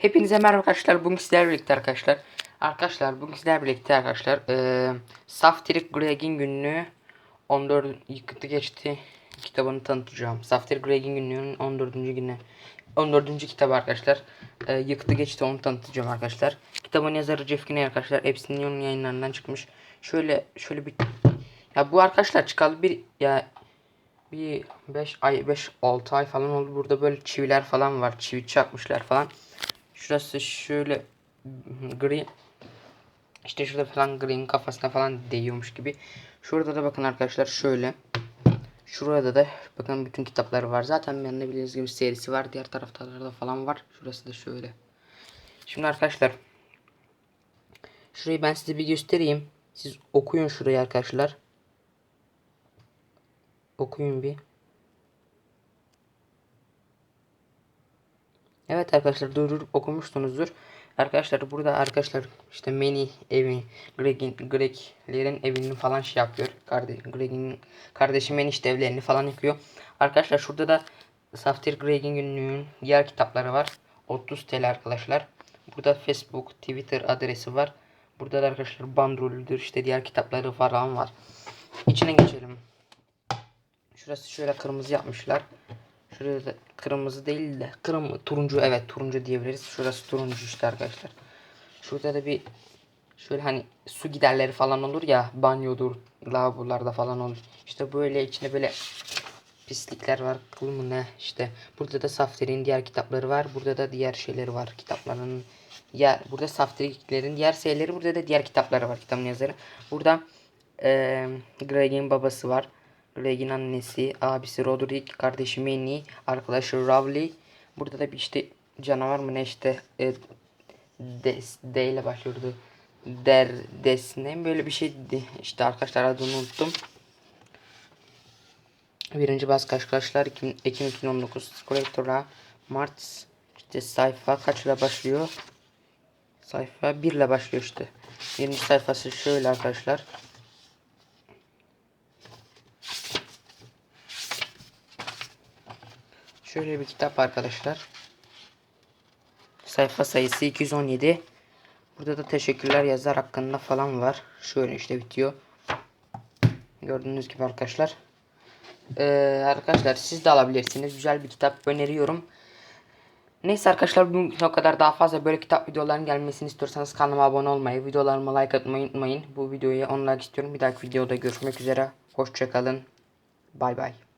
Hepinize merhaba arkadaşlar. Bugün sizlerle birlikte arkadaşlar. Arkadaşlar bugün sizlerle birlikte arkadaşlar. Eee Saftirik Greg'in günlüğü 14 yıkıtı geçti kitabını tanıtacağım. Saftirik Greg'in günlüğünün 14. günü 14. kitabı arkadaşlar. Eee yıkıtı geçti onu tanıtacağım arkadaşlar. Kitabın yazarı Jeff Kinney arkadaşlar. Epsilon yayınlarından çıkmış. Şöyle şöyle bir ya bu arkadaşlar çıkalı bir ya bir 5 ay 5 6 ay falan oldu. Burada böyle çiviler falan var. Çivi çakmışlar falan. Şurası şöyle gri. İşte şurada falan green kafasına falan değiyormuş gibi. Şurada da bakın arkadaşlar şöyle. Şurada da bakın bütün kitapları var. Zaten bende bildiğiniz gibi serisi var. Diğer taraflarda falan var. Şurası da şöyle. Şimdi arkadaşlar. Şurayı ben size bir göstereyim. Siz okuyun şurayı arkadaşlar. Okuyun bir. Evet arkadaşlar durdurup okumuşsunuzdur. Arkadaşlar burada arkadaşlar işte Manny evi Greg'in Greg'lerin evini falan şey yapıyor. Kardeş, Greg'in kardeşi Manny işte evlerini falan yıkıyor. Arkadaşlar şurada da Saftir Greg'in günlüğün diğer kitapları var. 30 TL arkadaşlar. Burada Facebook, Twitter adresi var. Burada da arkadaşlar bandrolüdür işte diğer kitapları falan var. İçine geçelim. Şurası şöyle kırmızı yapmışlar. Şurada da kırmızı değil de kırmızı turuncu evet turuncu diyebiliriz. Şurası turuncu işte arkadaşlar. Şurada da bir şöyle hani su giderleri falan olur ya banyodur lavabolarda falan olur. İşte böyle içinde böyle pislikler var. Kıl mı ne işte. Burada da Saftir'in diğer kitapları var. Burada da diğer şeyleri var. Kitapların yer burada Saftir'lerin diğer serileri burada da diğer kitapları var. Kitabın yazarı. Burada eee Greg'in babası var. Greg'in annesi, abisi Roderick, kardeşi Manny, arkadaşı Rowley. Burada da bir işte canavar mı ne işte e, des, D ile başlıyordu. Der, desne böyle bir şeydi. İşte arkadaşlar adını unuttum. Birinci baskı arkadaşlar Ekim, Ekim 2019 Collector'a Mart işte sayfa kaçla başlıyor? Sayfa 1 ile başlıyor işte. Birinci sayfası şöyle arkadaşlar. Şöyle bir kitap arkadaşlar. Sayfa sayısı 217. Burada da teşekkürler yazar hakkında falan var. Şöyle işte bitiyor. Gördüğünüz gibi arkadaşlar. Ee, arkadaşlar siz de alabilirsiniz. Güzel bir kitap öneriyorum. Neyse arkadaşlar bu o kadar daha fazla böyle kitap videoların gelmesini istiyorsanız kanalıma abone olmayı, videolarıma like atmayı unutmayın. Bu videoya 10 like istiyorum. Bir dahaki videoda görüşmek üzere. Hoşçakalın. Bay bay.